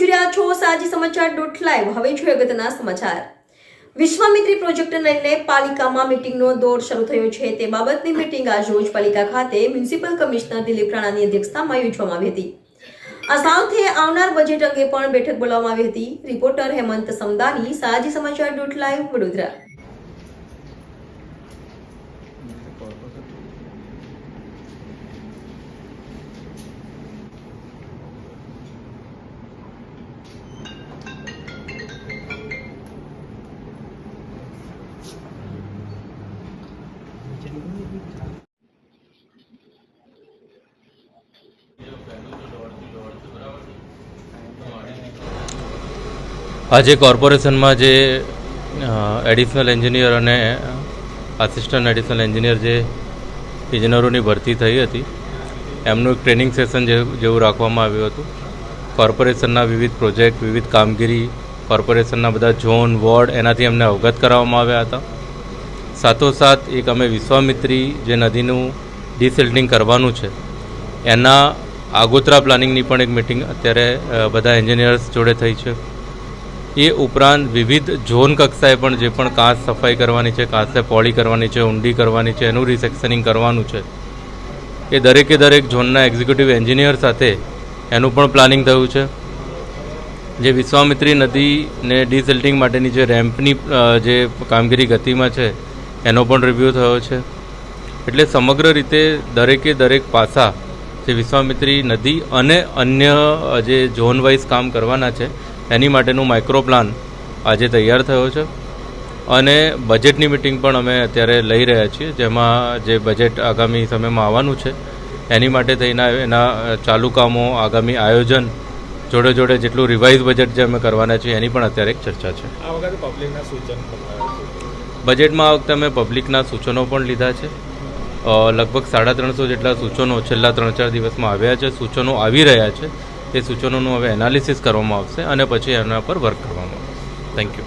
જોઈ સમાચાર ડોટ હવે જોઈએ સમાચાર. વિશ્વામિત્રી પ્રોજેક્ટને લઈને પાલિકામાં મીટિંગનો દોર શરૂ થયો છે. તે બાબતની મીટિંગ આજ રોજ પાલિકા ખાતે મ્યુનિસિપલ કમિશનર દિલીપ રાણાની અધ્યક્ષતામાં યોજવામાં આવી હતી. આ સાથે આવનાર બજેટ અંગે પણ બેઠક બોલાવવામાં આવી હતી. રિપોર્ટર હેમંત સમદાની, સાજી સમાચાર ડોટ લાઈવ વડોદરા. આજે કોર્પોરેશનમાં જે એડિશનલ એન્જિનિયર અને આસિસ્ટન્ટ એડિશનલ એન્જિનિયર જે ઇજનેરોની ભરતી થઈ હતી, એમનું એક ટ્રેનિંગ સેશન જેવું રાખવામાં આવ્યું હતું. કોર્પોરેશનના વિવિધ પ્રોજેક્ટ વિવિધ કામગીરી કોર્પોરેશનના બધા ઝોન વોર્ડ એનાથી એમને અવગત કરાવવામાં આવ્યા હતા. સાથોસાથ એક અમે વિશ્વામિત્રી જે નદીનું ડિસિલ્ટિંગ કરવાનું છે, એના આગોતરા પ્લાનિંગની પણ એક મિટિંગ અત્યારે બધા એન્જિનિયર્સ જોડે થઈ છે. એ ઉપરાંત વિવિધ ઝોન કક્ષાએ પણ જે પણ કાંસ સફાઈ કરવાની છે, કાચને પોળી કરવાની છે, ઊંડી કરવાની છે, એનું રિસેક્શનિંગ કરવાનું છે. એ દરેકે દરેક ઝોનના એક્ઝિક્યુટિવ એન્જિનિયર સાથે એનું પણ પ્લાનિંગ થયું છે. જે વિશ્વામિત્રી નદીને ડિસિલ્ટિંગ માટેની જે રેમ્પની જે કામગીરી ગતિમાં છે એનો પણ રિવ્યૂ થયો છે. એટલે સમગ્ર રીતે દરેકે દરેક પાસા જે વિશ્વામિત્રી નદી અને અન્ય જે ઝોન વાઇઝ કામ કરવાના છે, એની માટેનું માઇક્રો પ્લાન આજે તૈયાર થયો છે. અને બજેટની મિટિંગ પણ અમે અત્યારે લઈ રહ્યા છીએ, જેમાં જે બજેટ આગામી સમયમાં આવવાનું છે, એની માટે થઈને એના ચાલુ કામો, આગામી આયોજન જોડે જોડે જેટલું રિવાઇઝ બજેટ જે અમે કરવાના છીએ, એની પણ અત્યારે એક ચર્ચા છે. આ વખતે પબ્લિકના સૂચન બજેટમાં આ વખતે અમે પબ્લિકના સૂચનો પણ લીધા છે. લગભગ સાડા ત્રણસો જેટલા સૂચનો છેલ્લા ત્રણ ચાર દિવસમાં આવ્યા છે. સૂચનો આવી રહ્યા છે. એ સૂચનોનું હવે એનાલિસિસ કરવામાં આવશે અને પછી એના પર વર્ક કરવામાં આવશે. Thank you